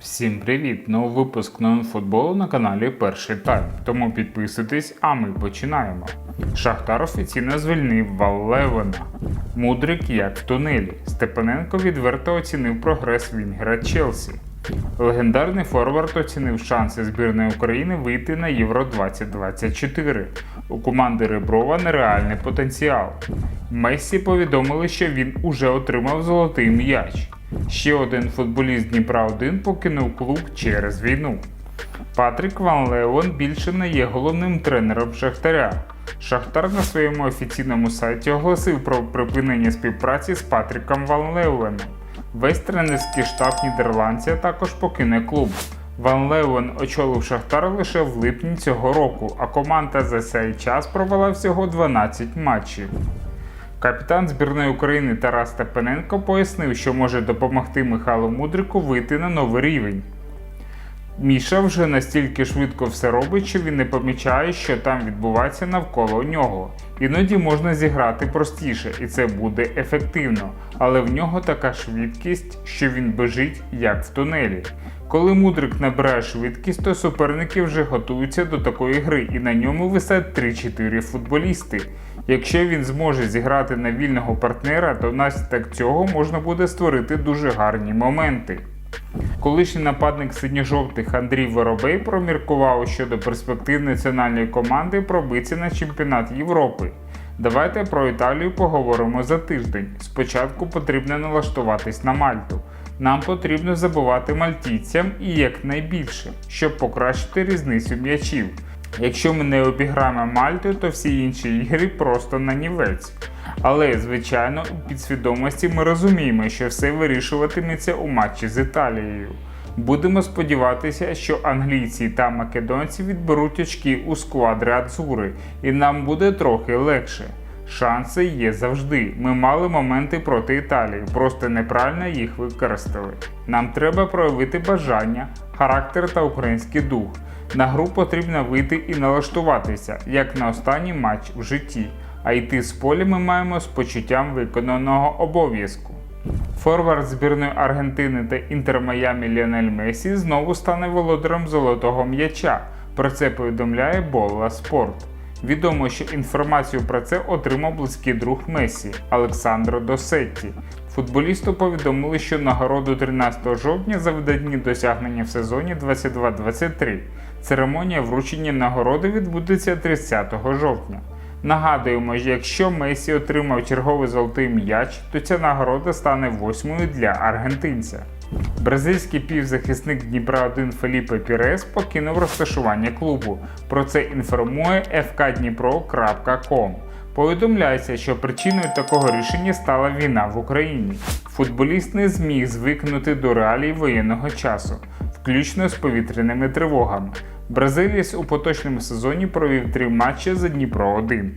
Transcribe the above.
Всім привіт! Новий випуск новин футболу на каналі Перший Тайм. Тому підписуйтесь, а ми починаємо. Шахтар офіційно звільнив Валлевена. Мудрик як в тунелі. Степаненко відверто оцінив прогрес Вінгера Челсі. Легендарний форвард оцінив шанси збірної України вийти на Євро 2024. У команди Реброва нереальний потенціал. Мессі повідомили, що він уже отримав золотий м'яч. Ще один футболіст Дніпра 1 покинув клуб через війну. Патрік Ван Леон більше не є головним тренером Шахтаря. Шахтар на своєму офіційному сайті оголосив про припинення співпраці з Патріком Ван Леуеном. Весь тренерський штаб нідерландця також покине клуб. Ван Леуен очолив Шахтар лише в липні цього року, а команда за цей час провела всього 12 матчів. Капітан збірної України Тарас Степаненко пояснив, що може допомогти Михайлу Мудрику вийти на новий рівень. Міша вже настільки швидко все робить, що він не помічає, що там відбувається навколо нього. Іноді можна зіграти простіше, і це буде ефективно, але в нього така швидкість, що він бежить як в тунелі. Коли мудрик набирає швидкість, то суперники вже готуються до такої гри, і на ньому висять 3-4 футболісти. Якщо він зможе зіграти на вільного партнера, то внаслідок цього можна буде створити дуже гарні моменти. Колишній нападник синьо-жовтих Андрій Воробей проміркував щодо перспектив національної команди пробитися на чемпіонат Європи. Давайте про Італію поговоримо за тиждень. Спочатку потрібно налаштуватись на Мальту. Нам потрібно забувати мальтійцям і якнайбільше, щоб покращити різницю м'ячів. Якщо ми не обіграємо Мальту, то всі інші ігри просто нанівець. Але, звичайно, у підсвідомості ми розуміємо, що все вирішуватиметься у матчі з Італією. Будемо сподіватися, що англійці та македонці відберуть очки у сквадри Ацури, і нам буде трохи легше. Шанси є завжди. Ми мали моменти проти Італії, просто неправильно їх використали. Нам треба проявити бажання, характер та український дух. На гру потрібно вийти і налаштуватися, як на останній матч в житті, а йти з поля ми маємо з почуттям виконаного обов'язку. Форвард збірної Аргентини та Інтер Майамі Ліонель Месі знову стане володарем золотого м'яча. Про це повідомляє Болла Спорт. Відомо, що інформацію про це отримав близький друг Месі Олександро Досетті. Футболісту повідомили, що нагороду 13 жовтня за видатні досягнення в сезоні 22-23. Церемонія вручення нагороди відбудеться 30 жовтня. Нагадуємо, що якщо Месі отримав черговий золотий м'яч, то ця нагорода стане восьмою для аргентинця. Бразильський півзахисник Дніпра 1 Феліпе Пірес покинув розташування клубу. Про це інформує fkdnipro.com. Повідомляється, що причиною такого рішення стала війна в Україні. Футболіст не зміг звикнути до реалій воєнного часу, включно з повітряними тривогами. Бразилієць у поточному сезоні провів три матчі за Дніпро 1.